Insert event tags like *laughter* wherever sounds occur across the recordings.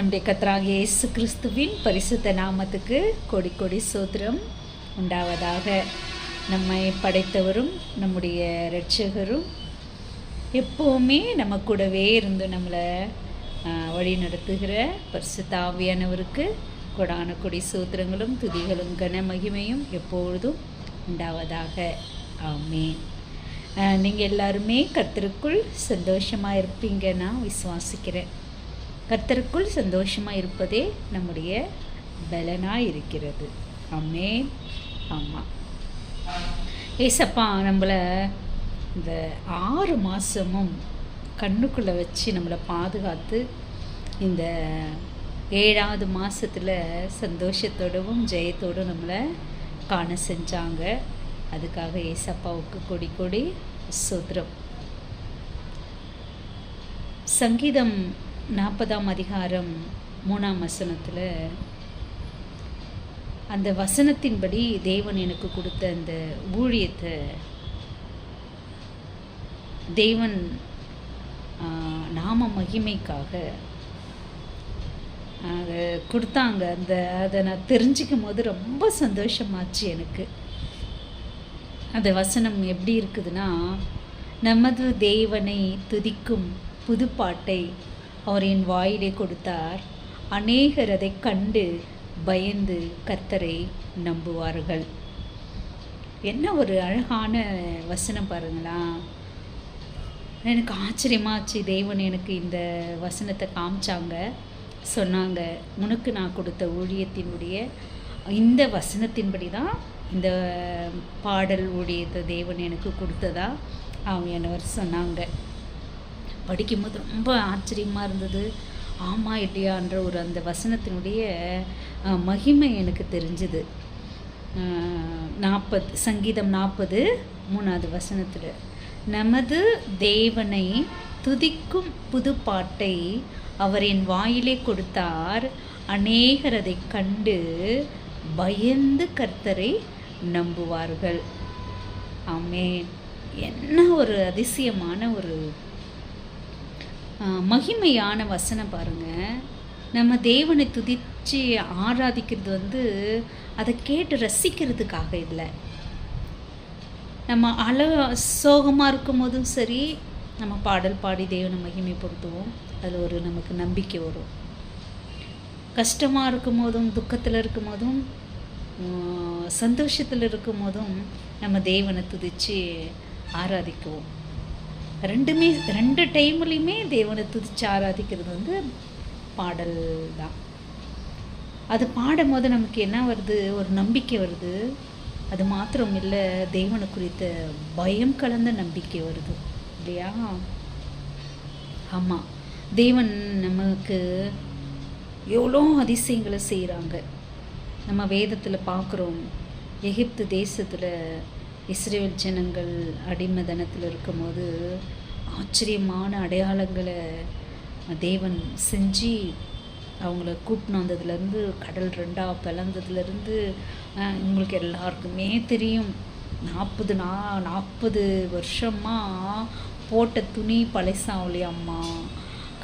நம்முடைய கத்ராக இயேசு கிறிஸ்துவின் பரிசுத்த நாமத்துக்கு கொடி கொடி சோத்திரம் உண்டாவதாக. நம்மை படைத்தவரும் நம்முடைய இரட்சகரும் எப்போவுமே நம்ம கூடவே இருந்து நம்மளை வழி நடத்துகிற பரிசுத்தாவியானவருக்கு கொடான கொடி சூத்திரங்களும் துதிகளும் கன மகிமையும் எப்பொழுதும் உண்டாவதாக. ஆமே நீங்கள் எல்லாருமே கத்திற்குள் சந்தோஷமாக இருப்பீங்க நான் விசுவாசிக்கிறேன். கர்த்தருக்குள் சந்தோஷமாக இருப்பதே நம்முடைய பலனாக இருக்கிறது அம்மே ஆமாம் ஏசப்பா நம்மளை இந்த ஆறு மாதமும் கண்ணுக்குள்ளே வச்சு நம்மளை பாதுகாத்து இந்த ஏழாவது மாதத்தில் சந்தோஷத்தோடவும் ஜெயத்தோடும் நம்மளை காண செஞ்சாங்க. அதுக்காக ஏசப்பாவுக்கு கொடி கொடி சூத்திரம் சங்கீதம் நாற்பதாம் அதிகாரம் மூணாம் வசனத்தில் அந்த வசனத்தின்படி தேவன் எனக்கு கொடுத்த அந்த ஊழியத்தை தேவன் நாம மகிமைக்காக கொடுத்தாங்க. அந்த அதை நான் தெரிஞ்சுக்கும் போது ரொம்ப சந்தோஷமாச்சு எனக்கு. அந்த வசனம் எப்படி இருக்குதுன்னா நமது தேவனை துதிக்கும் புதுப்பாட்டை அவர் என் வாயிலே கொடுத்தார். அநேகர் அதை கண்டு பயந்து கர்த்தரை நம்புவார்கள். என்ன ஒரு அழகான வசனம் பாருங்களா எனக்கு ஆச்சரியமாச்சு. தேவன் எனக்கு இந்த வசனத்தை காமிச்சாங்க. சொன்னாங்க உனக்கு நான் கொடுத்த ஊழியத்தினுடைய இந்த வசனத்தின்படி தான் இந்த பாடல் ஊழியத்தை தேவன் எனக்கு கொடுத்ததா? அவங்க என்னவர் சொன்னாங்க. படிக்கும்போது ரொம்ப ஆச்சரியமாக இருந்தது. ஆமா இல்லையான்ற ஒரு அந்த வசனத்தினுடைய மகிமை எனக்கு தெரிஞ்சுது. நாற்பது சங்கீதம் நாற்பது மூணாவது வசனத்தில் நமது தேவனை துதிக்கும் புது பாட்டை அவர் என் வாயிலே கொடுத்தார். அநேகர் அதை கண்டு பயந்து கர்த்தரை நம்புவார்கள். ஆமே என்ன ஒரு அதிசயமான ஒரு மகிமையான வசனம் பாருங்க. நம்ம தேவனை துதித்து ஆராதிக்கிறது வந்து அதை கேட்டு ரசிக்கிறதுக்காக இல்லை. நம்ம அள சோகமாக இருக்கும் போதும் சரி நம்ம பாடல் பாடி தேவனை மகிமைப்படுத்துவோம். அதில் ஒரு நமக்கு நம்பிக்கை வரும். கஷ்டமாக இருக்கும் போதும் துக்கத்தில் இருக்கும் போதும் சந்தோஷத்தில் இருக்கும் போதும் நம்ம தேவனை துதித்து ஆராதிக்குவோம். ரெண்டுமே ரெண்டு டைம்லையுமே தேவனை துதிச்சு ஆராதிக்கிறது வந்து பாடல் தான் அது பாடும் போது நமக்கு என்ன வருது? ஒரு நம்பிக்கை வருது. அது மாத்திரம் இல்லை தேவனை குறித்த பயம் கலந்த நம்பிக்கை வருது. இல்லையா? ஆமாம் தேவன் நமக்கு எவ்வளோ அதிசயங்களை செய்கிறாங்க நம்ம வேதத்தில் பார்க்குறோம் எகிப்து தேசத்தில் இஸ்ரேல் ஜனங்கள் அடிமதனத்தில் இருக்கும்போது ஆச்சரியமான அடையாளங்களை தேவன் செஞ்சு அவங்கள கூப்பிட்டு வந்ததுலேருந்து கடல் ரெண்டாக பிளந்ததுலேருந்து உங்களுக்கு எல்லாருக்குமே தெரியும். நாற்பது நா நாற்பது வருஷமாக போட்ட துணி பழசாகலையாம்மா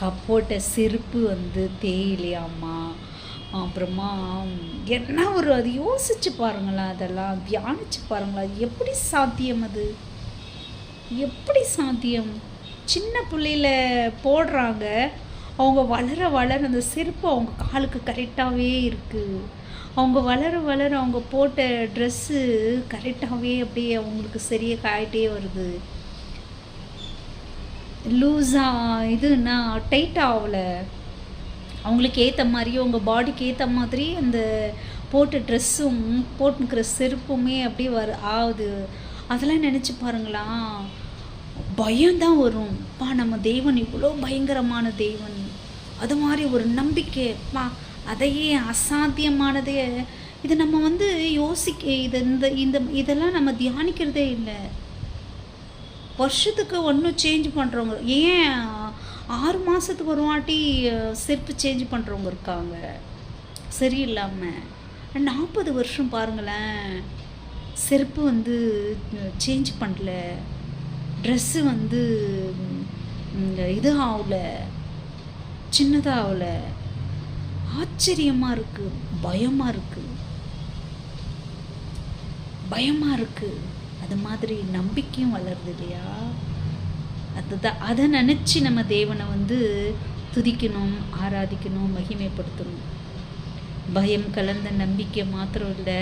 க போட்ட செருப்பு வந்து தேயிலையாம்மா அப்புறமா என்ன ஒரு அது யோசிச்சு பாருங்களேன் அதெல்லாம் தியானிச்சு பாருங்களேன் அது எப்படி சாத்தியம் அது? எப்படி சாத்தியம்? சின்ன பிள்ளையில போடுறாங்க அவங்க வளர வளர அந்த செருப்பு அவங்க காலுக்கு கரெக்டாகவே இருக்குது அவங்க வளர வளர அவங்க போட்ட ட்ரெஸ்ஸு கரெக்டாகவே அப்படியே அவங்களுக்கு சரியாக காயிட்டே வருது. லூஸாக இதுன்னா டைட்டாக ஆகலை. அவங்களுக்கு ஏற்ற மாதிரியும் உங்கள் பாடிக்கு ஏற்ற மாதிரி அந்த போட்ட ட்ரெஸ்ஸும் போட்டுக்கிற செருப்புமே அப்படியே வரு ஆகுது. அதெல்லாம் நினச்சி பாருங்களா. பயம்தான் வரும். பா நம்ம தெய்வன் இவ்வளோ பயங்கரமான தெய்வன் அது மாதிரி ஒரு நம்பிக்கை. பா அதையே அசாத்தியமானதே. இது நம்ம வந்து யோசிக்க இது இந்த இந்த இதெல்லாம் நம்ம தியானிக்கிறதே இல்லை. வருஷத்துக்கு ஒன்றும் சேஞ்ச் பண்ணுறவங்க ஏன் ஆறு மாதத்துக்கு ஒரு வாட்டி செருப்பு சேஞ்ச் பண்ணுறவங்க இருக்காங்க. சரியில்லாமல் நாற்பது வருஷம் பாருங்களேன். செருப்பு வந்து சேஞ்ச் பண்ணல. ட்ரெஸ்ஸு வந்து இது ஆகல சின்னதாக ஆகல ஆச்சரியமாக இருக்குது பயமாக இருக்குது பயமாக இருக்குது அது மாதிரி நம்பிக்கையும் வளருது இல்லையா? அதுதான் அதை நினச்சி நம்ம தேவனை வந்து துதிக்கணும் ஆராதிக்கணும் மகிமைப்படுத்தணும். பயம் கலந்த நம்பிக்கை மாத்திரம் இல்லை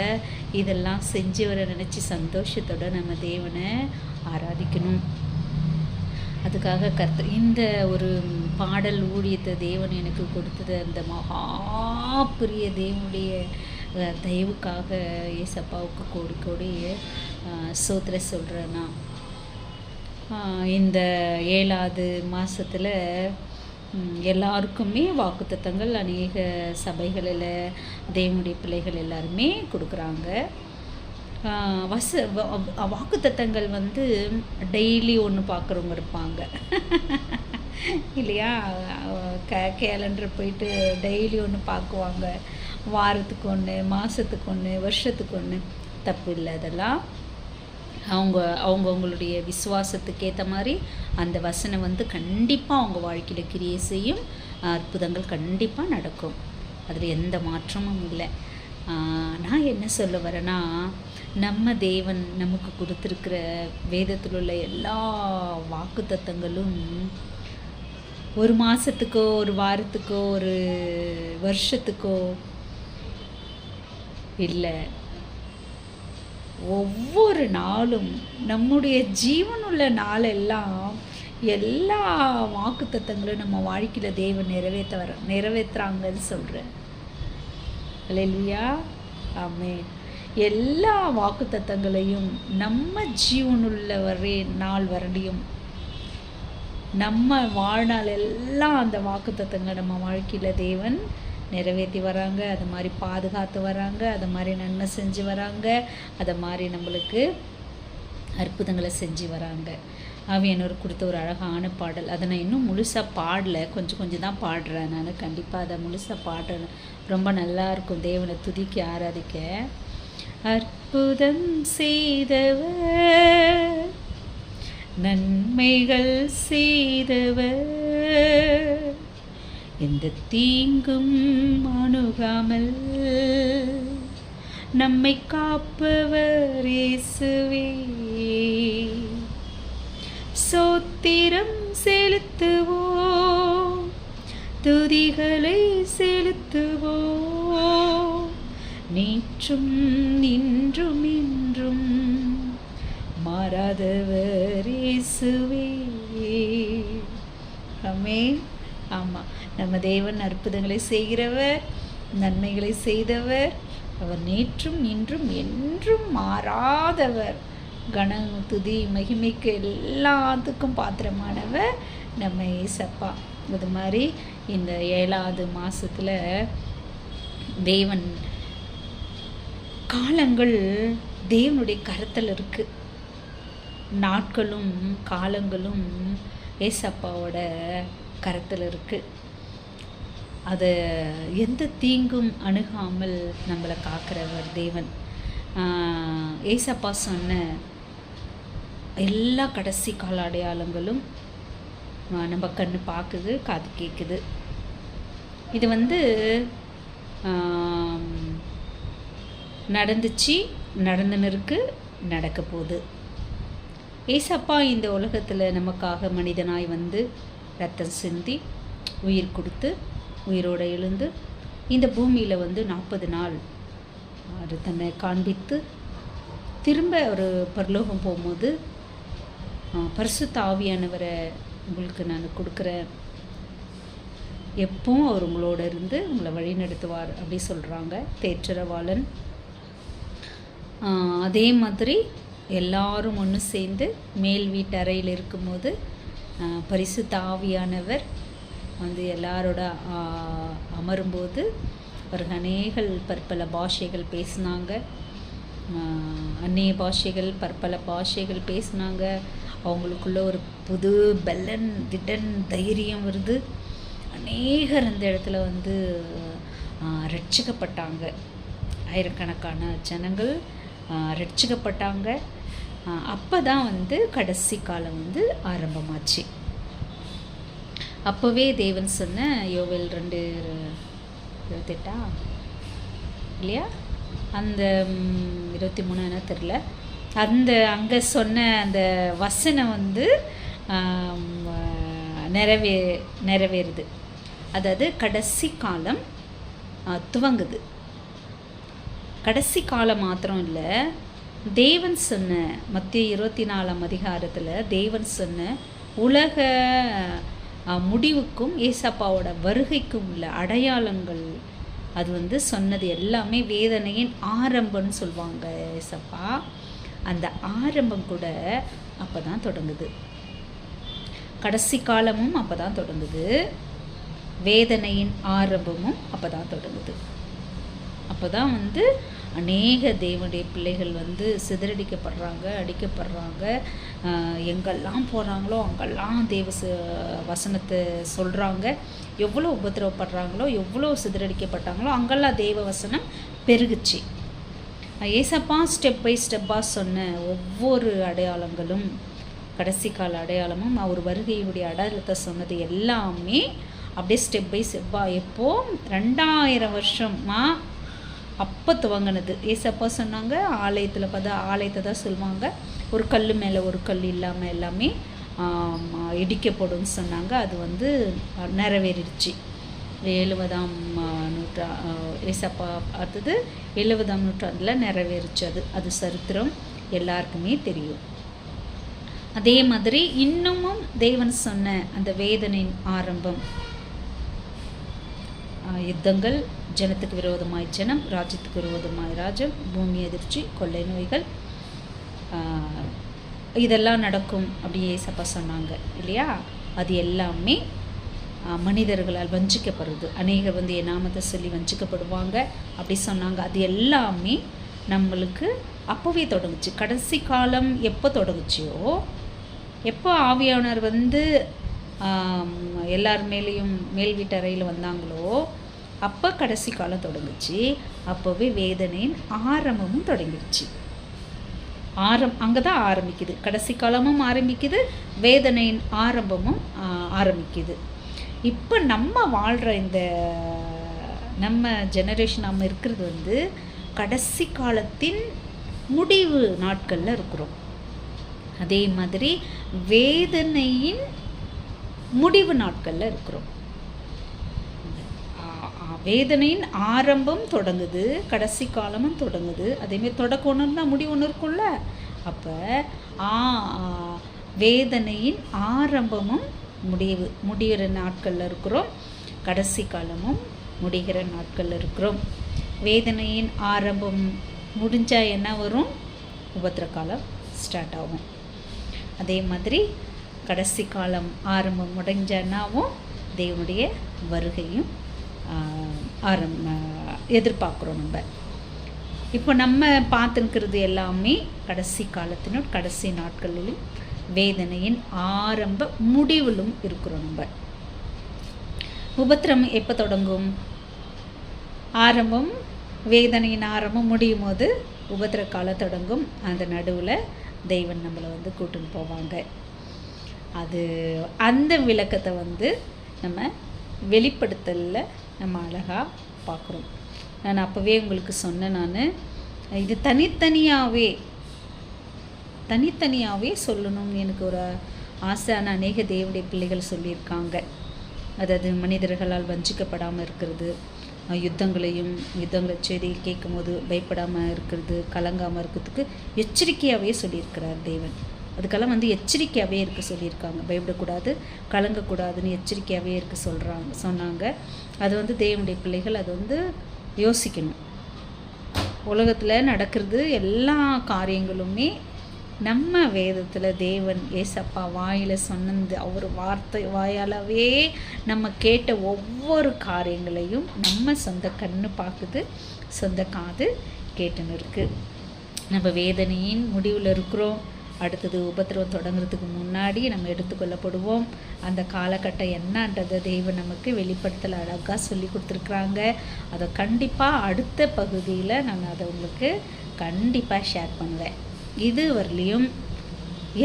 இதெல்லாம் செஞ்சவரை நினச்சி சந்தோஷத்தோட நம்ம தேவனை ஆராதிக்கணும். அதுக்காக கர்த்த இந்த ஒரு பாடல் ஊழியத்தை தேவன் எனக்கு கொடுத்தது அந்த மகா பெரிய தேவனுடைய தயவுக்காக ஏசப்பாவுக்கு கோடி கோடி சோத்திர சொல்கிறேன் நான். இந்த ஏழாவது மாதத்தில் எல்லாருக்குமே வாக்குத்தத்தங்கள் அநேக சபைகளில் தேவனுடைய பிள்ளைகள் எல்லாருமே கொடுக்குறாங்க. வச வ- வாக்குத்தத்தங்கள் வந்து டெய்லி ஒன்று பார்க்குறவங்க இருப்பாங்க. *laughs* இல்லையா? க கேலண்டர் போயிட்டு டெய்லி ஒன்று பார்க்குவாங்க வாரத்துக்கு ஒன்று மாதத்துக்கு ஒன்று வருஷத்துக்கு ஒன்று தப்பு இல்லை அதெல்லாம். அவங்க அவங்கவுங்களுடைய விசுவாசத்துக்கு ஏற்ற மாதிரி அந்த வசனம் வந்து கண்டிப்பாக அவங்க வாழ்க்கையில் கிரியை செய்யும். அற்புதங்கள் கண்டிப்பாக நடக்கும். அதில் எந்த மாற்றமும் இல்லை. நான் என்ன சொல்ல வரேன்னா நம்ம தேவன் நமக்கு கொடுத்துருக்கிற வேதத்தில் உள்ள எல்லா வாக்குத்தத்தங்களும் ஒரு மாதத்துக்கோ ஒரு வாரத்துக்கோ ஒரு வருஷத்துக்கோ இல்லை. ஒவ்வொரு நாளும் நம்முடைய ஜீவனுள்ள நாளெல்லாம் எல்லா வாக்குத்தத்தங்களும் நம்ம வாழ்க்கையில் தேவன் நிறைவேற்ற வர நிறைவேற்றுறாங்கன்னு சொல்கிறேன் இல்லையா ஆமே எல்லா வாக்குத்தத்தங்களையும் நம்ம ஜீவனுள்ள வரே நாள் வரலையும் நம்ம வாழ்நாள் எல்லாம் அந்த வாக்குத்தத்தங்களை நம்ம வாழ்க்கையில் தேவன் நிறைவேற்றி வராங்க அது மாதிரி பாதுகாத்து வராங்க அது மாதிரி நன்மை செஞ்சு வராங்க அதை மாதிரி நம்மளுக்கு அற்புதங்களை செஞ்சு வராங்க. ஆவியானவர் கொடுத்த ஒரு அழகான பாடல். அதை நான் இன்னும் முழுசாக பாடல. கொஞ்சம் கொஞ்சம் தான் பாடுறேன் நான். கண்டிப்பாக அதை முழுசாக பாடுறேன் ரொம்ப நல்லா இருக்கும். தேவனை துதிக்க ஆராதிக்க. அற்புதம் செய்தவர் நன்மைகள் செய்தவர். எந்த தீங்கும் அணுகாமல் நம்மை காப்பவர் இயேசுவே. சோத்திரம் செலுத்துவோம் துதிகளை செலுத்துவோம். நேற்றும் இன்றும் இன்றும் மாறாதவர் இயேசுவே. ஆமே ஆமாம் நம்ம தேவன் அற்புதங்களை செய்கிறவர் நன்மைகளை செய்தவர் அவர் நேற்றும் இன்றும் என்றும் மாறாதவர். கன துதி மகிமைக்கு எல்லாத்துக்கும் பாத்திரமானவர் நம்ம ஏசப்பா. அது மாதிரி இந்த ஏழாவது மாதத்தில் தேவன் காலங்கள் தேவனுடைய கரத்தில் இருக்குது நாட்களும் காலங்களும் ஏசப்பாவோட கரத்தில் இருக்குது அதை எந்த தீங்கும் அணுகாமல் நம்மளை காக்கிறவர் தேவன். ஏசப்பா சொன்ன எல்லா கடைசி கால அடையாளங்களும் நம்ம கண்ணு பார்க்குது காது கேட்குது இது வந்து நடந்துச்சு நடந்துன்னு இருக்கு நடக்க போகுது. ஏசப்பா இந்த உலகத்தில் நமக்காக மனிதனாய் வந்து ரத்தம் சிந்தி உயிர் கொடுத்து உயிரோடு எழுந்து இந்த பூமியில் வந்து நாற்பது நாள் அவர் தன்னை காண்பித்து திரும்ப ஒரு பரலோகம் போகும்போது பரிசு பரிசுத்த ஆவியானவரை உங்களுக்கு நான் கொடுக்குறேன். எப்பவும் அவர் உங்களோட இருந்து உங்களை வழி நடத்துவார் அப்படி சொல்கிறாங்க தேற்றரவாளன். அதே மாதிரி எல்லாரும் ஒன்று சேர்ந்து மேல் வீட்டு அறையில் இருக்கும்போது பரிசு தாவியானவர் வந்து எல்லாரோட அமரும்போது அவர்கள் அநேகல் பற்பல பாஷைகள் பேசினாங்க. அந்நிய பாஷைகள் பற்பல பாஷைகள் பேசினாங்க. அவங்களுக்குள்ள ஒரு புது பெல்லன் திடன் தைரியம் வருது. அநேகர் அந்த இடத்துல வந்து ரட்சிக்கப்பட்டாங்க ஆயிரக்கணக்கான ஜனங்கள் ரட்சிக்கப்பட்டாங்க அப்போ தான் வந்து கடைசி காலம் வந்து ஆரம்பமாச்சு. அப்போவே தேவன் சொன்ன யோவேல் ரெண்டு இருபத்தெட்டா? இல்லையா? அந்த இருபத்தி மூணு என்ன தெரில அந்த அங்கே சொன்ன அந்த வசனம் வந்து நிறைவே நிறைவேறுது. அதாவது கடைசி காலம் துவங்குது. கடைசி காலம் மாத்திரம் இல்லை தேவன் சொன்ன மத்திய இருபத்தி நாலாம் அதிகாரத்தில் தேவன் சொன்ன உலக முடிவுக்கும் ஏசப்பாவோட வருகைக்கும் உள்ள அடையாளங்கள் அது வந்து சொன்னது எல்லாமே வேதனையின் ஆரம்பம்னு சொல்லுவாங்க ஏசப்பா. அந்த ஆரம்பம் கூட அப்போ தான் தொடங்குது. கடைசி காலமும் அப்போ தான் தொடங்குது. வேதனையின் ஆரம்பமும் அப்போ தான் தொடங்குது. அப்போ தான் வந்து அநேக தேவனுடைய பிள்ளைகள் வந்து சிதறடிக்கப்படுறாங்க அடிக்கப்படுறாங்க. எங்கெல்லாம் போகிறாங்களோ அங்கெல்லாம் தேவ வசனத்தை சொல்கிறாங்க எவ்வளோ உபத்திரவப்படுறாங்களோ எவ்வளோ சிதறடிக்கப்பட்டாங்களோ அங்கெல்லாம் தேவ வசனம் பெருகுச்சு. ஏசப்பா ஸ்டெப் பை ஸ்டெப்பாக சொன்ன ஒவ்வொரு அடையாளங்களும் கடைசி கால அடையாளமும் அவர் வருகையுடைய அடையாளத்தை சொன்னது எல்லாமே அப்படியே ஸ்டெப் பை ஸ்டெப்பாக எப்போ? ரெண்டாயிரம் வருஷமா அப்போ துவங்கினது ஏசப்பா சொன்னாங்க ஆலயத்தில் பார்த்தா ஆலயத்தை தான் சொல்லுவாங்க. ஒரு கல் மேலே ஒரு கல் இல்லாமல் எல்லாமே இடிக்கப்படும் சொன்னாங்க. அது வந்து நிறைவேறிடுச்சு. எழுபதாம் நூற்றா ஏசப்பா பார்த்தது எழுபதாம் நூற்றாண்டில் நிறைவேறிச்சு அது. அது சரித்திரம் எல்லாருக்குமே தெரியும். அதே மாதிரி இன்னமும் தேவன் சொன்ன அந்த வேதனையின் ஆரம்பம் யுத்தங்கள் ஜனத்துக்கு விரோதமாய் ஜனம் ராஜ்யத்துக்கு விரோதமாய் ராஜ்யம் பூமி எதிர்ச்சி கொள்ளை நோய்கள். இதெல்லாம் நடக்கும் அப்படியே ஏசப்பா சொன்னாங்க இல்லையா? அது எல்லாமே மனிதர்களால் வஞ்சிக்கப்படுறது அநேகர் வந்து என் நாமத்தை சொல்லி வஞ்சிக்கப்படுவாங்க அப்படி சொன்னாங்க. அது எல்லாமே நம்மளுக்கு அப்போவே தொடங்குச்சு. கடைசி காலம் எப்போ தொடங்குச்சியோ எப்போ ஆவியானவர் வந்து எல்லார் மேலேயும் மேல் வீட்டறையில் வந்தாங்களோ அப்போ கடைசி காலம் தொடங்குச்சு. அப்போவே வேதனையின் ஆரம்பமும் தொடங்கிடுச்சு. ஆரம் அங்கே தான் ஆரம்பிக்குது. கடைசி காலமும் ஆரம்பிக்குது வேதனையின் ஆரம்பமும் ஆரம்பிக்குது. இப்போ நம்ம வாழ்கிற இந்த நம்ம ஜெனரேஷன் நம்ம இருக்கிறது வந்து கடைசி காலத்தின் முடிவு நாட்களில் இருக்கிறோம். அதே மாதிரி வேதனையின் முடிவு நாட்களில் இருக்கிறோம். வேதனையின் ஆரம்பம் தொடங்குது கடைசி காலமும் தொடங்குது. அதேமாரி தொடக்கம் முடி ஒன்று இருக்கும்ல? அப்போ ஆ வேதனையின் ஆரம்பமும் முடிவு முடிகிற நாட்களில் இருக்கிறோம். கடைசி காலமும் முடிகிற நாட்களில் இருக்கிறோம். வேதனையின் ஆரம்பம் முடிஞ்சால் என்ன வரும்? உபத்திர காலம் ஸ்டார்ட் ஆகும். அதே மாதிரி கடைசி காலம் ஆரம்பம் முடிஞ்சனாவும் தேவனுடைய வருகையும் ஆரம் எதிர்பார்க்குறோம் நம்ம. இப்போ நம்ம பார்த்துருக்கிறது எல்லாமே கடைசி காலத்தினும் கடைசி நாட்களிலும் வேதனையின் ஆரம்ப முடிவிலும் இருக்கிறோம் நம்ம. உபத்திரம் எப்போ தொடங்கும்? ஆரம்பம் வேதனையின் ஆரம்பம் முடியும் போது உபத்திர காலம் தொடங்கும். அந்த நடுவில் தெய்வன் நம்மளை வந்து கூட்டின்னு போவாங்க. அது அந்த விளக்கத்தை வந்து நம்ம வெளிப்படுத்தலில் நம்ம அழகாக பார்க்குறோம். நான் அப்போவே உங்களுக்கு சொன்னேன் நான். இது தனித்தனியாகவே தனித்தனியாகவே சொல்லணும்னு எனக்கு ஒரு ஆசையான அநேக தேவடைய பிள்ளைகள் சொல்லியிருக்காங்க. அதாவது மனிதர்களால் வஞ்சிக்கப்படாமல் இருக்கிறது யுத்தங்களையும் யுத்தங்களை செய்தி கேட்கும்போது பயப்படாமல் இருக்கிறது கலங்காமல் இருக்கிறதுக்கு எச்சரிக்கையாகவே சொல்லியிருக்கிறார் தேவன். அதுக்கெல்லாம் வந்து எச்சரிக்கையாகவே இருக்க சொல்லியிருக்காங்க. பயப்படக்கூடாது கலங்கக்கூடாதுன்னு எச்சரிக்கையாகவே இருக்க சொல்கிறாங்க சொன்னாங்க. அது வந்து தேவனுடைய பிள்ளைகள் அது வந்து யோசிக்கணும். உலகத்தில் நடக்கிறது எல்லா காரியங்களுமே நம்ம வேதத்தில் தேவன் ஏசப்பா வாயில் சொன்னது அவர் வார்த்தை வாயாலவே நம்ம கேட்ட ஒவ்வொரு காரியங்களையும் நம்ம சொந்த கண்ணு பார்க்குது சொந்த காது கேட்டுன்னு இருக்குது நம்ம வேதனையின் முடிவில் இருக்கிறோம். அடுத்தது உபத்திரவம் தொடங்குறதுக்கு முன்னாடி நம்ம எடுத்துக்கொள்ளப்படுவோம். அந்த காலகட்டம் என்னன்றதை தெய்வம் நமக்கு வெளிப்படுத்தல் அழகாக சொல்லி கொடுத்துருக்குறாங்க. அதை கண்டிப்பாக அடுத்த பகுதியில் நான் அதை உங்களுக்கு கண்டிப்பாக ஷேர் பண்ணுவேன். இது வரலையும்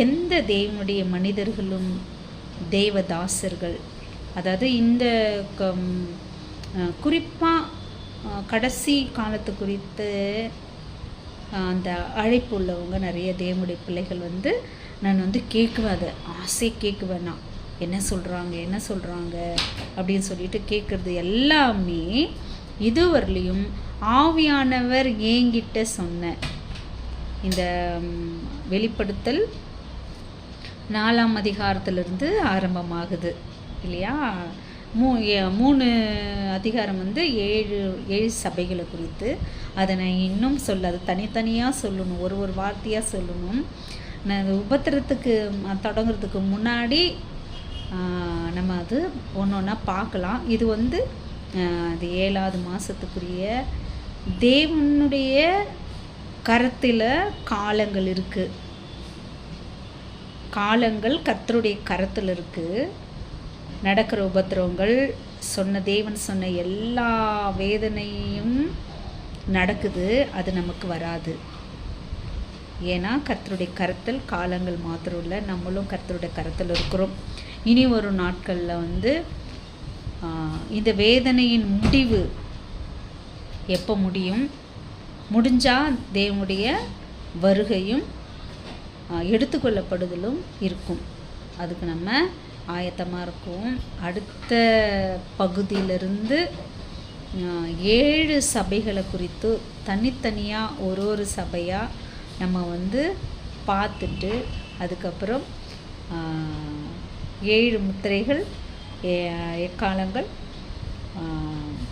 எந்த தெய்வனுடைய மனிதர்களும் தேவதாசர்கள் அதாவது இந்த குறிப்பாக கடைசி காலத்து குறித்து அந்த அழைப்பு உள்ளவங்க நிறைய தேவனுடைய பிள்ளைகள் வந்து நான் வந்து கேட்குவேன் அதை. ஆசை கேட்குவேன் நான். என்ன சொல்கிறாங்க என்ன சொல்கிறாங்க அப்படின்னு சொல்லிட்டு கேட்குறது எல்லாமே இதுவரையிலையும் ஆவியானவர் ஏங்கிட்ட சொன்ன இந்த வெளிப்படுத்தல் நாலாம் அதிகாரத்திலிருந்து ஆரம்பமாகுது இல்லையா? மூ மூணு அதிகாரம் வந்து ஏழு ஏழு சபைகளை குறித்து. அதை நான் இன்னும் சொல்ல அது தனித்தனியாக சொல்லணும் ஒரு ஒரு வார்த்தையாக சொல்லணும். நான் உபத்திரத்துக்கு தொடங்குறதுக்கு முன்னாடி நம்ம அது ஒன்று ஒன்றா பார்க்கலாம். இது வந்து அது ஏழாவது மாதத்துக்குரிய தேவனுடைய கரத்தில் காலங்கள் இருக்குது காலங்கள் கத்தருடைய கரத்தில் இருக்குது நடக்கிற உபத்திரவங்கள் சொன்ன தேவன் சொன்ன எல்லா வேதனையும் நடக்குது அது நமக்கு வராது. ஏன்னா கர்த்தருடைய கருத்தல் காலங்கள் மாத்திரம் இல்லை நம்மளும் கர்த்தருடைய கருத்தில் இருக்கிறோம். இனி வரும் நாட்களில் வந்து இந்த வேதனையின் முடிவு எப்போ முடியும்? முடிஞ்சால் தேவனுடைய வருகையும் எடுத்துக்கொள்ளப்படுதலும் இருக்கும். அதுக்கு நம்ம ஆயத்தமாக இருக்கும். அடுத்த பகுதியிலிருந்து ஏழு சபைகளை குறித்து தனித்தனியாக ஒரு ஒரு சபையாக நம்ம வந்து பார்த்துட்டு அதுக்கப்புறம் ஏழு முத்திரைகள் எக்காலங்கள்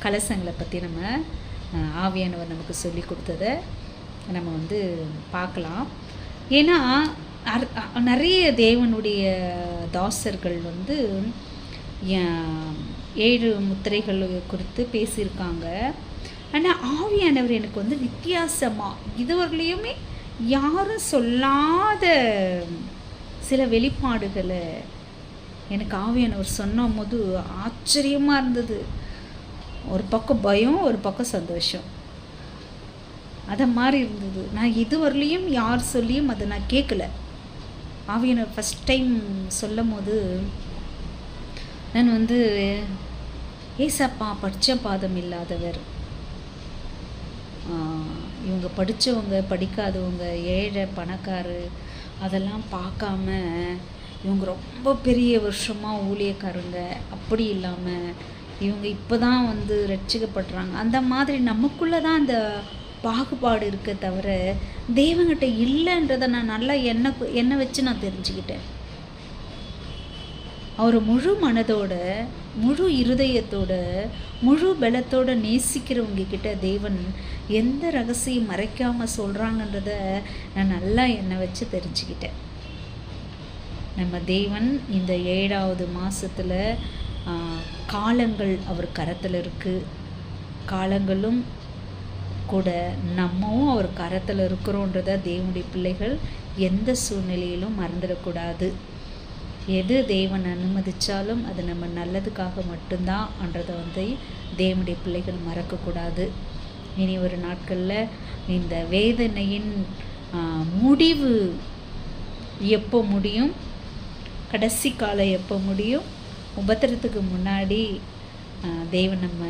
கலசங்களை பற்றி நம்ம ஆவியானவர் நமக்கு சொல்லி கொடுத்ததை நம்ம வந்து பார்க்கலாம். ஏன்னா நிறைய தேவனுடைய தாசர்கள் வந்து ஏழு முத்திரைகள் குறித்து பேசியிருக்காங்க. ஆனால் ஆவியானவர் எனக்கு வந்து வித்தியாசமாக இதுவரையிலையுமே யாரும் சொல்லாத சில வெளிப்பாடுகளை எனக்கு ஆவியானவர் சொன்ன போது ஆச்சரியமாக இருந்தது. ஒரு பக்கம் பயம் ஒரு பக்கம் சந்தோஷம். அதை மாதிரி இருந்தது. நான் இதுவரையிலையும் யார் சொல்லியும் அதை நான் கேட்கல. ஆவியானவர் ஃபஸ்ட் டைம் சொல்லும் போது நான் வந்து ஏசப்பா படித்த பாதம் இல்லாதவர். இவங்க படித்தவங்க படிக்காதவங்க ஏழை பணக்காரு அதெல்லாம் பார்க்காம இவங்க ரொம்ப பெரிய வருஷமாக ஊழியக்காரங்க. அப்படி இல்லாமல் இவங்க இப்போ தான் வந்து ரட்சிக்கப்படுறாங்க. அந்த மாதிரி நமக்குள்ளே தான் அந்த பாகுபாடு இருக்க தவிர தேவன்கிட்ட இல்லைன்றதை நான் நல்லா என்ன என்ன வச்சு நான் தெரிஞ்சுக்கிட்டேன். அவர் முழு மனதோட முழு இருதயத்தோட முழு பலத்தோட நேசிக்கிறவங்க கிட்ட தேவன் எந்த ரகசியம் மறைக்காம சொல்றாங்கன்றத நான் நல்லா என்னை வச்சு தெரிஞ்சுக்கிட்டேன். நம்ம தேவன் இந்த ஏழாவது மாசத்துல காலங்கள் அவர் கரத்தில் இருக்கு. காலங்களும் கூட நம்மவும் அவர் கரத்தில் இருக்கிறோன்றத தேவனுடைய பிள்ளைகள் எந்த சூழ்நிலையிலும் மறந்துடக்கூடாது. எது தேவன் அனுமதித்தாலும் அது நம்ம நல்லதுக்காக மட்டும்தான் என்றதை வந்து தேவனுடைய பிள்ளைகள் மறக்கக்கூடாது. இனி ஒரு நாட்களில் இந்த வேதனையின் முடிவு எப்போ முடியும்? கடைசி காலம் எப்போ முடியும்? உபத்திரத்துக்கு முன்னாடி தேவன் நம்ம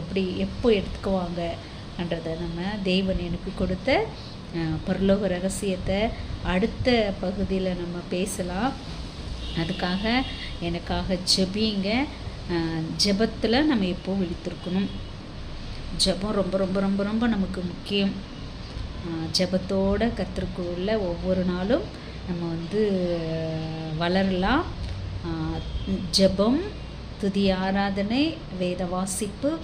எப்படி எப்போ எடுத்துக்குவாங்கன்றதை நம்ம தேவன் எனக்கு கொடுத்த பரலோக ரகசியத்தை அடுத்த பகுதியில் நம்ம பேசலாம். அதுக்காக எனக்காக ஜெபிங்க. ஜெபத்தில் நம்ம எப்போ விழித்திருக்கணும்? ஜெபம் ரொம்ப ரொம்ப ரொம்ப ரொம்ப நமக்கு முக்கியம். ஆஹ் ஜெபத்தோட கத்திற்குள்ள ஒவ்வொரு நாளும் நம்ம வந்து வளரலாம். ஜெபம் துதி ஆராதனை வேத வாசிப்பு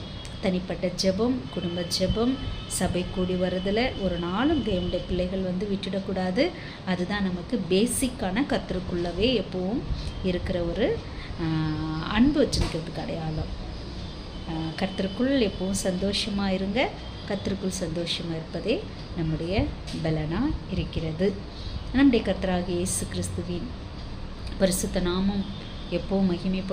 தனிப்பட்ட ஜெபம் குடும்ப ஜெபம் சபை கூடி வரதில் ஒரு நாளும் தேவனுடைய பிள்ளைகள் வந்து விட்டுடக்கூடாது. அதுதான் நமக்கு பேசிக்கான கத்திற்குள்ளவே எப்பவும் இருக்கிற ஒரு அன்பு வச்சுருக்கிறதுக்கு அடையாளம். ஆஹ் கர்த்தருக்குள் எப்பவும் சந்தோஷமாக இருங்க. கர்த்தருக்குள் சந்தோஷமாக இருப்பதே நம்முடைய பலனாக இருக்கிறது. நம்முடைய கர்த்தராகிய இயேசு கிறிஸ்துவின் பரிசுத்த நாமம் எப்பவும் மகிமைப்படும்